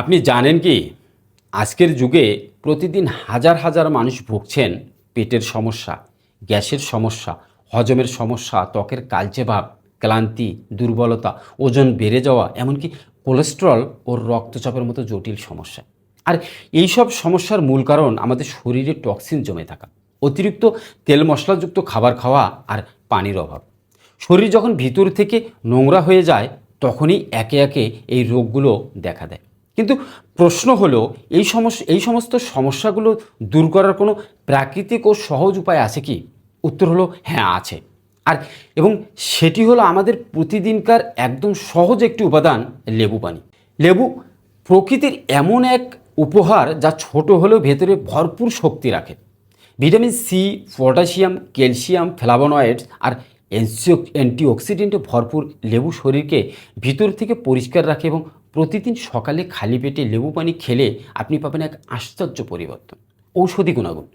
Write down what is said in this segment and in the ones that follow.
আপনি জানেন কি? আজকের যুগে প্রতিদিন হাজার হাজার মানুষ ভুগছেন পেটের সমস্যা, গ্যাসের সমস্যা, হজমের সমস্যা, ত্বকের কালচে ভাব ক্লান্তি, দুর্বলতা, ওজন বেড়ে যাওয়া, এমনকি কোলেস্ট্রল ও রক্তচাপের মতো জটিল সমস্যা। আর এই সব সমস্যার মূল কারণ আমাদের শরীরে টক্সিন জমে থাকা, অতিরিক্ত তেল মশলাযুক্ত খাবার খাওয়া আর পানির অভাব। শরীর যখন ভিতর থেকে নোংরা হয়ে যায়, তখনই একে একে এই রোগগুলো দেখা দেয়। কিন্তু প্রশ্ন হলো, এই সমস্যা এই সমস্ত সমস্যাগুলো দূর করার কোনো প্রাকৃতিক ও সহজ উপায় আছে কি? উত্তর হলো হ্যাঁ আছে। আর, এবং সেটি হলো আমাদের প্রতিদিনকার একদম সহজ একটি উপাদান, লেবু পানি। লেবু প্রকৃতির এমন এক উপহার যা ছোট হলেও ভেতরে ভরপুর শক্তি রাখে। Vitamin C, potassium, calcium, flavonoids আর অ্যান্টিঅক্সিডেন্টে ভরপুর লেবু শরীরকে ভিতর থেকে পরিষ্কার রাখে এবং প্রতিদিন সকালে খালি পেটে লেবু পানি খেলে আপনি পাবেন এক আশ্চর্য পরিবর্তন। ঔষধি গুণাগুণ।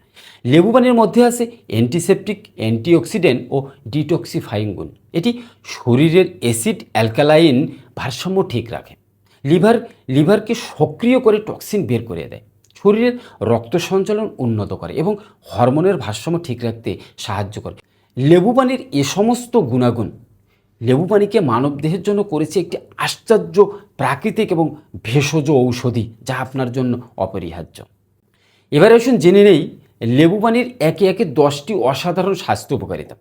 লেবু পানির মধ্যে আছে অ্যান্টিসেপটিক অ্যান্টিঅক্সিডেন্ট ও ডিটক্সিফাইং গুণ। এটি শরীরের অ্যাসিড অ্যালকালাইন ভারসাম্য ঠিক রাখে। লিভার, লিভারকে সক্রিয় করে টক্সিন বের করে দেয়। শরীরের রক্ত সঞ্চালন উন্নত করে এবং হরমোনের ভারসাম্য ঠিক রাখতে সাহায্য করে। লেবু পানির এ সমস্ত গুণাগুণ লেবু পানিকে মানবদেহের জন্য করেছে একটি আশ্চর্য প্রাকৃতিক এবং ভেষজ ঔষধি, যা আপনার জন্য অপরিহার্য। এবার আসুন জেনে নেই লেবু পানির একে একে দশটি অসাধারণ স্বাস্থ্য উপকারিতা।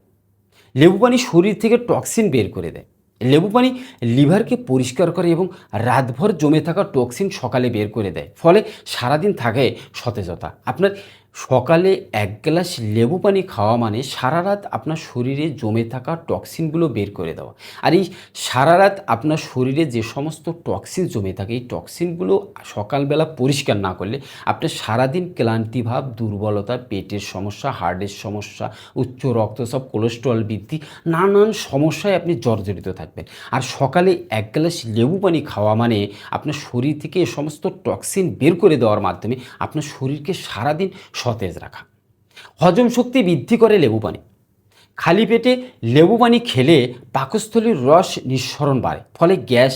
লেবু পানি শরীর থেকে টক্সিন বের করে দেয়। লেবু পানি লিভারকে পরিষ্কার করে এবং রাতভর জমে থাকা টক্সিন সকালে বের করে দেয়। ফলে সারাদিন থাকে সতেজতা। আপনার সকালে এক গ্লাস লেবু পানি খাওয়া মানে সারা রাত আপনার শরীরে জমে থাকা টক্সিনগুলো বের করে দেওয়া। আর এই সারা রাত আপনার শরীরে যে সমস্ত টক্সিন জমে থাকে, এই টক্সিনগুলো সকালবেলা পরিষ্কার না করলে আপনার সারাদিন ক্লান্তিভাব দুর্বলতা, পেটের সমস্যা, হার্টের সমস্যা, উচ্চ রক্তচাপ কোলেস্ট্রল বৃদ্ধি, নানান সমস্যায় আপনি জর্জরিত থাকবেন। আর সকালে এক গ্লাস লেবু পানি খাওয়া মানে আপনার শরীর থেকে এ সমস্ত টক্সিন বের করে দেওয়ার মাধ্যমে আপনার শরীরকে সারাদিন সতেজ রাখা। হজম শক্তি বৃদ্ধি করে লেবু পানি। খালি পেটে লেবু পানি খেলে পাকস্থলীর রস নিঃসরণ বাড়ে, ফলে গ্যাস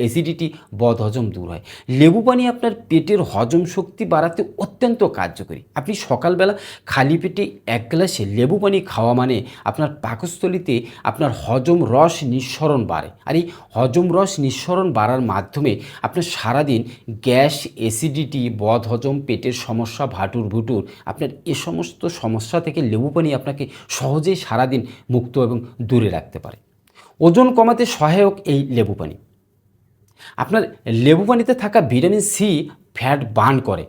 অ্যাসিডিটি বদহজম দূর হয়। লেবু পানি আপনার পেটের হজম শক্তি বাড়াতে অত্যন্ত কার্যকরী। আপনি সকালবেলা খালি পেটে এক গ্লাসে লেবু পানি খাওয়া মানে আপনার পাকস্থলীতে আপনার হজম রস নিঃসরণ বাড়ে। আর এই হজম রস নিঃসরণ বাড়ার মাধ্যমে আপনার সারাদিন গ্যাস অ্যাসিডিটি বদহজম, পেটের সমস্যা, ভাটুর ভুটুর, আপনার এ সমস্ত সমস্যা থেকে লেবু পানি আপনাকে সহজেই সারাদিন মুক্ত এবং দূরে রাখতে পারে। ওজন কমাতে সহায়ক এই লেবু পানি। আপনার লেবু পানিতে থাকা ভিটামিন সি ফ্যাট বার্ন করে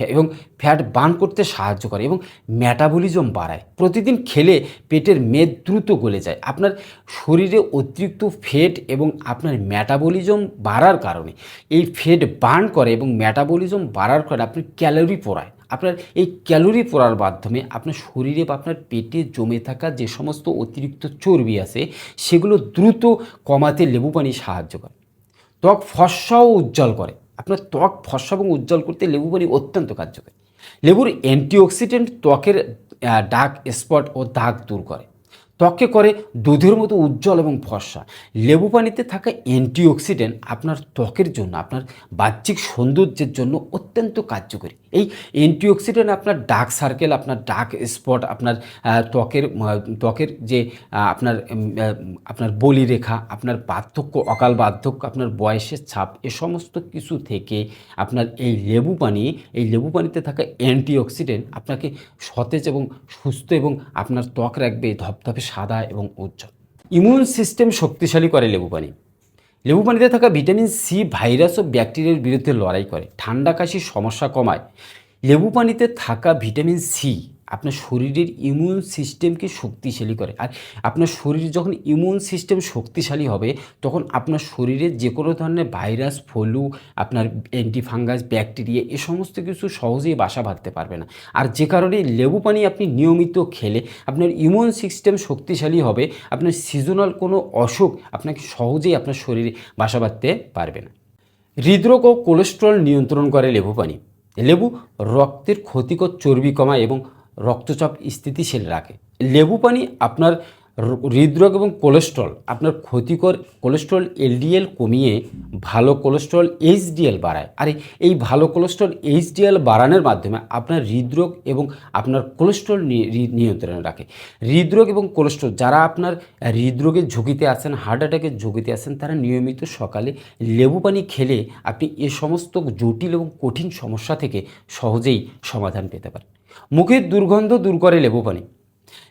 এবং ফ্যাট বার্ন করতে সাহায্য করে এবং ম্যাটাবলিজম বাড়ায়। প্রতিদিন খেলে পেটের মেদ দ্রুত গলে যায়। আপনার শরীরে অতিরিক্ত ফ্যাট এবং আপনার ম্যাটাবলিজম বাড়ার কারণে এই ফ্যাট বার্ন করে এবং ম্যাটাবলিজম বাড়ার কারণে আপনি ক্যালোরি পোড়ায়। আপনার এই ক্যালোরি পড়ার মাধ্যমে আপনার শরীরে বা আপনার পেটে জমে থাকা যে সমস্ত অতিরিক্ত চর্বি আছে, সেগুলো দ্রুত কমাতে লেবু পানি সাহায্য করে। ত্বক ফর্সাও উজ্জ্বল করে। আপনার ত্বক ফর্সা এবং উজ্জ্বল করতে লেবু পানি অত্যন্ত কার্যকরী। লেবুর অ্যান্টিঅক্সিডেন্ট ত্বকের ডার্ক স্পট ও দাগ দূর করে। ত্বককে করে দুধের মতো উজ্জ্বল এবং ফর্সা। লেবু পানিতে থাকা অ্যান্টিঅক্সিডেন্ট আপনার ত্বকের জন্য, আপনার বাহ্যিক সৌন্দর্যের জন্য অত্যন্ত কার্যকরী। এই অ্যান্টিঅক্সিডেন্ট আপনার ডার্ক সার্কেল, আপনার ডার্ক স্পট, আপনার ত্বকের ত্বকের যে আপনার আপনার বলিরেখা, আপনার বার্ধক্য, অকাল বার্ধক্য, আপনার বয়সের ছাপ, এ সমস্ত কিছু থেকে আপনার এই লেবু পানি, এই লেবু পানিতে থাকা অ্যান্টিঅক্সিডেন্ট আপনাকে সতেজ এবং সুস্থ এবং আপনার ত্বক রাখবে, ধপধপে সাদা এবং উজ্জ্বল। ইমিউন সিস্টেম শক্তিশালী করে লেবু পানি লেবু পানিতে থাকা ভিটামিন সি, ভাইরাস ও ব্যাকটেরিয়ার বিরুদ্ধে লড়াই করে। ঠান্ডা কাশির সমস্যা কমায়। লেবু পানিতে থাকা ভিটামিন সি আপনার শরীরের ইমিউন সিস্টেমকে শক্তিশালী করে। আর আপনার শরীর যখন ইমিউন সিস্টেম শক্তিশালী হবে, তখন আপনার শরীরে যে কোনো ধরনের ভাইরাস ফলু, আপনার অ্যান্টিফাঙ্গাস ব্যাকটেরিয়া এ সমস্ত কিছু সহজেই বাসা বাঁধতে পারবে না। আর যে কারণে লেবু পানি আপনি নিয়মিত খেলে আপনার ইমিউন সিস্টেম শক্তিশালী হবে, আপনার সিজনাল কোনো অসুখ আপনাকে সহজেই আপনার শরীরে বাসা বাঁধতে পারবে না। হৃদরোগ ও কোলেস্ট্রল নিয়ন্ত্রণ করে লেবু পানি। লেবু রক্তের ক্ষতিকর চর্বি কমায় এবং রক্তচাপ স্থিতিশীল রাখে। লেবু পানি আপনার হৃদরোগ এবং কোলেস্ট্রল, আপনার ক্ষতিকর কোলেস্ট্রল, এলডিএল কমিয়ে ভালো কোলেস্ট্রল, এইচডিএল বাড়ায়। আর, এই- ভালো কোলেস্ট্রল, এইচডিএল বাড়ানোর মাধ্যমে আপনার হৃদরোগ এবং আপনার কোলেস্ট্রল নিয়ন্ত্রণে রাখে। হৃদরোগ এবং কোলেস্ট্রল, যারা আপনার হৃদরোগের ঝুঁকিতে আছেন, হার্ট অ্যাটাকের ঝুঁকিতে আছেন, তারা নিয়মিত সকালে লেবু পানি খেলে আপনি এ সমস্ত জটিল এবং কঠিন সমস্যা থেকে সহজেই সমাধান পেতে পারেন। মুখের দুর্গন্ধ দূর করে লেবু পানি।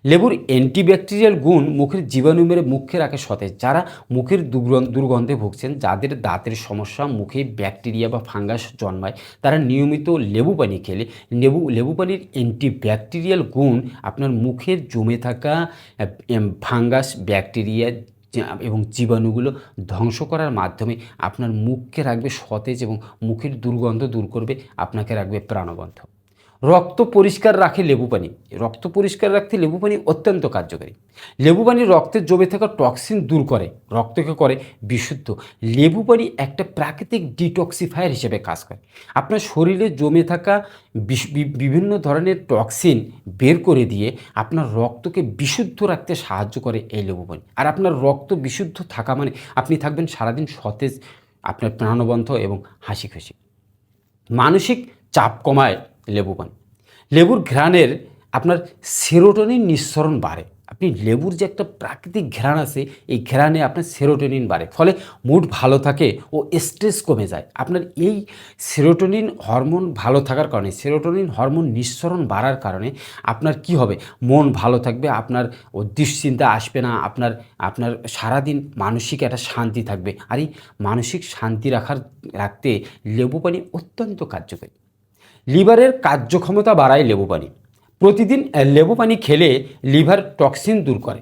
লেবুর অ্যান্টিব্যাকটেরিয়াল গুণ মুখের জীবাণু মেরে মুখে রাখে সতেজ, যারা মুখের দুর্গন্ধে ভুগছেন, যাদের দাঁতের সমস্যা, মুখে ব্যাকটেরিয়া বা ফাঙ্গাস জন্মায়, তারা নিয়মিত লেবু পানি খেলে। লেবু লেবু পানির অ্যান্টিব্যাকটেরিয়াল গুণ আপনার মুখের জমে থাকা ফাঙ্গাস, ব্যাকটেরিয়া এবং জীবাণুগুলো ধ্বংস করার মাধ্যমে আপনার মুখকে রাখবে সতেজ এবং মুখের দুর্গন্ধ দূর করবে, আপনাকে রাখবে প্রাণবন্ত। রক্ত পরিষ্কার রাখে লেবু পানি। রক্ত পরিষ্কার রাখতে লেবু পানি অত্যন্ত কার্যকারী। লেবু পানি রক্তের জমে থাকা টক্সিন দূর করে, রক্তকে করে বিশুদ্ধ। লেবু পানি একটা প্রাকৃতিক ডিটক্সিফায়ার হিসেবে কাজ করে। আপনার শরীরে জমে থাকা বিভিন্ন ধরনের টক্সিন বের করে দিয়ে আপনার রক্তকে বিশুদ্ধ রাখতে সাহায্য করে এই লেবু পানি। আর আপনার রক্ত বিশুদ্ধ থাকা মানে আপনি থাকবেন সারাদিন সতেজ, আপনার প্রাণবন্ত এবং হাসি খুশি মানসিক চাপ কমায় লেবু পানি। লেবুর ঘ্রাণের আপনার সেরোটোনিন নিঃসরণ বাড়ে। আপনি লেবুর যে একটা প্রাকৃতিক ঘ্রাণ আছে, এই ঘ্রাণে আপনার সেরোটোনিন বাড়ে। ফলে মুড ভালো থাকে ও স্ট্রেস কমে যায়। আপনার এই সেরোটোনিন হরমোন ভালো থাকার কারণে, সেরোটোনিন হরমোন নিঃসরণ বাড়ার কারণে আপনার কি হবে? মন ভালো থাকবে, আপনার ও দুশ্চিন্তা আসবে না, আপনার আপনার সারাদিন মানসিক একটা শান্তি থাকবে। আর এই মানসিক শান্তি রাখার, রাখতে লেবু পানি অত্যন্ত কার্যকরী। লিভারের কার্যক্ষমতা বাড়ায় লেবু পানি প্রতিদিন লেবু পানি খেলে লিভার টক্সিন দূর করে।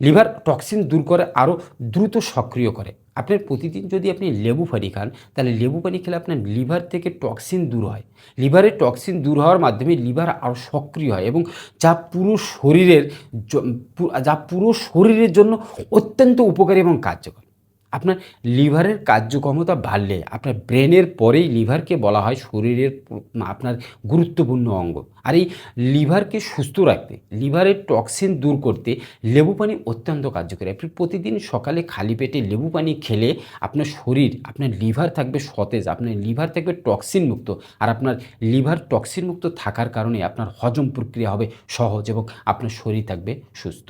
লিভার টক্সিন দূর করে আরও দ্রুত সক্রিয় করে। আপনার প্রতিদিন যদি আপনি লেবু পানি খান, তাহলে লেবু পানি খেলে আপনার লিভার থেকে টক্সিন দূর হয়। লিভারের টক্সিন দূর হওয়ার মাধ্যমে লিভার আরও সক্রিয় হয় এবং যা পুরো শরীরের যা পুরো শরীরের জন্য অত্যন্ত উপকারী এবং কার্যকর। আপনার লিভারের কার্যক্ষমতা বাড়লে, আপনার ব্রেনের পরেই লিভারকে বলা হয় শরীরের আপনার গুরুত্বপূর্ণ অঙ্গ। আর এই লিভারকে সুস্থ রাখতে, লিভারের টক্সিন দূর করতে লেবু পানি অত্যন্ত কার্যকরী। আপনি প্রতিদিন সকালে খালি পেটে লেবু পানি খেলে আপনার শরীর, আপনার লিভার থাকবে সতেজ, আপনার লিভার থাকবে টক্সিন মুক্ত। আর আপনার লিভার টক্সিন মুক্ত থাকার কারণে আপনার হজম প্রক্রিয়া হবে সহজ এবং আপনার শরীর থাকবে সুস্থ।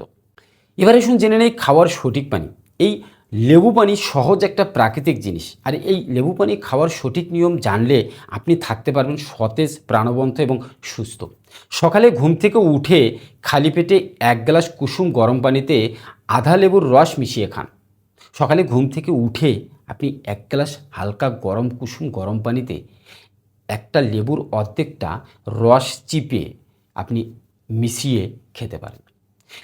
এবারে এসুন জেনে নেই খাওয়ার সঠিক পানি। এই লেবু পানি সহজ একটা প্রাকৃতিক জিনিস। আর এই লেবু পানি খাওয়ার সঠিক নিয়ম জানলে আপনি থাকতে পারবেন সতেজ, প্রাণবন্ত এবং সুস্থ। সকালে ঘুম থেকে উঠে খালি পেটে এক গ্লাস কুসুম গরম পানিতে আধা লেবুর রস মিশিয়ে খান। সকালে ঘুম থেকে উঠে আপনি এক গ্লাস হালকা গরম কুসুম গরম পানিতে একটা লেবুর অর্ধেকটা রস চিপে আপনি মিশিয়ে খেতে পারেন।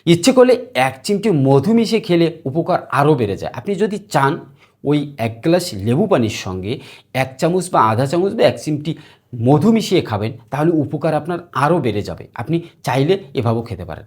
ইচ্ছে করলে এক চিমটি মধু মিশিয়ে খেলে উপকার আরও বেড়ে যায়। আপনি যদি চান ওই এক গ্লাস লেবু পানির সঙ্গে এক চামচ বা আধা চামচ বা এক চিমটি মধু মিশিয়ে খাবেন, তাহলে উপকার আপনার আরও বেড়ে যাবে। আপনি চাইলে এভাবেও খেতে পারেন।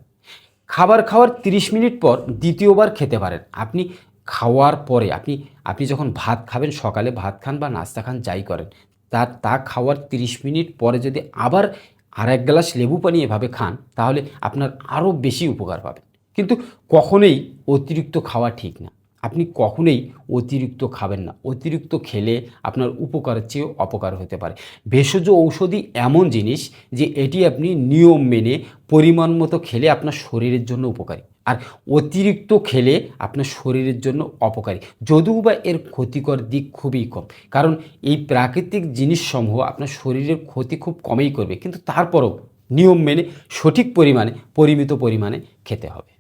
খাবার খাওয়ার 30 মিনিট পর দ্বিতীয়বার খেতে পারেন। আপনি খাওয়ার পরে আপনি আপনি যখন ভাত খাবেন, সকালে ভাত খান বা নাস্তা খান, যাই করেন, তার, তা খাওয়ার 30 মিনিট পরে যদি আবার আর এক গ্লাস লেবু পানি এভাবে খান, তাহলে আপনার আরও বেশি উপকার পাবেন। কিন্তু কখনোই অতিরিক্ত খাওয়া ঠিক না। আপনি কখনোই অতিরিক্ত খাবেন না। অতিরিক্ত খেলে আপনার উপকারের চেয়েও অপকার হতে পারে। ভেষজ ঔষধি এমন জিনিস যে এটি আপনি নিয়ম মেনে পরিমাণ মতো খেলে আপনার শরীরের জন্য উপকারী। আর অতিরিক্ত খেলে আপনার শরীরের জন্য অপকারী। যদিও বা এর ক্ষতিকর দিক খুবই কম, কারণ এই প্রাকৃতিক জিনিসসমূহ আপনার শরীরের ক্ষতি খুব কমই করবে, কিন্তু তারপরও নিয়ম মেনে সঠিক পরিমাণে, পরিমিত পরিমাণে খেতে হবে।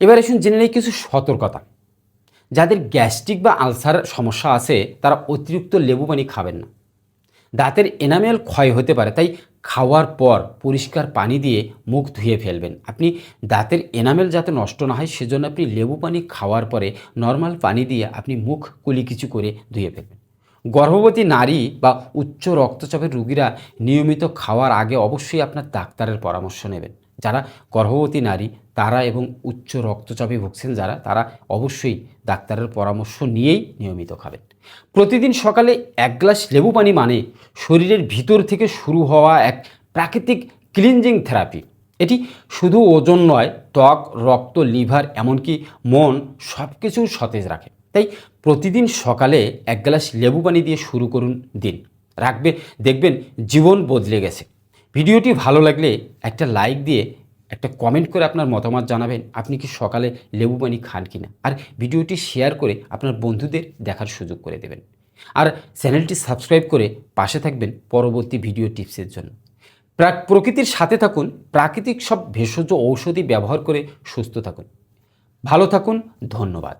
এবার এসুন জেনে নেই কিছু সতর্কতা। যাদের গ্যাস্ট্রিক বা আলসার সমস্যা আছে, তারা অতিরিক্ত লেবু পানি খাবেন না। দাঁতের এনামেল ক্ষয় হতে পারে, তাই খাওয়ার পর পরিষ্কার পানি দিয়ে মুখ ধুয়ে ফেলবেন। আপনি দাঁতের এনামেল যাতে নষ্ট না হয়, সেজন্য আপনি লেবু পানি খাওয়ার পরে নর্মাল পানি দিয়ে আপনি মুখ কুলি কিছু করে ধুয়ে ফেলবেন। গর্ভবতী নারী বা উচ্চ রক্তচাপের রুগীরা নিয়মিত খাওয়ার আগে অবশ্যই আপনার ডাক্তারের পরামর্শ নেবেন। যারা গর্ভবতী নারী, তারা এবং উচ্চ রক্তচাপে ভুগছেন যারা, তারা অবশ্যই ডাক্তারের পরামর্শ নিয়েই নিয়মিত খাবেন। প্রতিদিন সকালে এক গ্লাস লেবু পানি মানে শরীরের ভিতর থেকে শুরু হওয়া এক প্রাকৃতিক ক্লিনজিং থেরাপি এটি শুধু ওজন নয়, ত্বক, রক্ত, লিভার, এমনকি মন সব কিছু সতেজ রাখে। তাই প্রতিদিন সকালে এক গ্লাস লেবু পানি দিয়ে শুরু করুন দিন। রাখবে, দেখবেন জীবন বদলে গেছে। ভিডিওটি ভালো লাগলে একটা লাইক দিয়ে একটা কমেন্ট করে আপনার মতামত জানাবেন, আপনি কি সকালে লেবু পানি খান কিনা? আর ভিডিওটি শেয়ার করে আপনার বন্ধুদের দেখার সুযোগ করে দেবেন। আর চ্যানেলটি সাবস্ক্রাইব করে পাশে থাকবেন পরবর্তী ভিডিও টিপসের জন্য। প্রাক প্রকৃতির সাথে থাকুন, প্রাকৃতিক সব ভেষজ ঔষধি ব্যবহার করে সুস্থ থাকুন। ভালো থাকুন, ধন্যবাদ।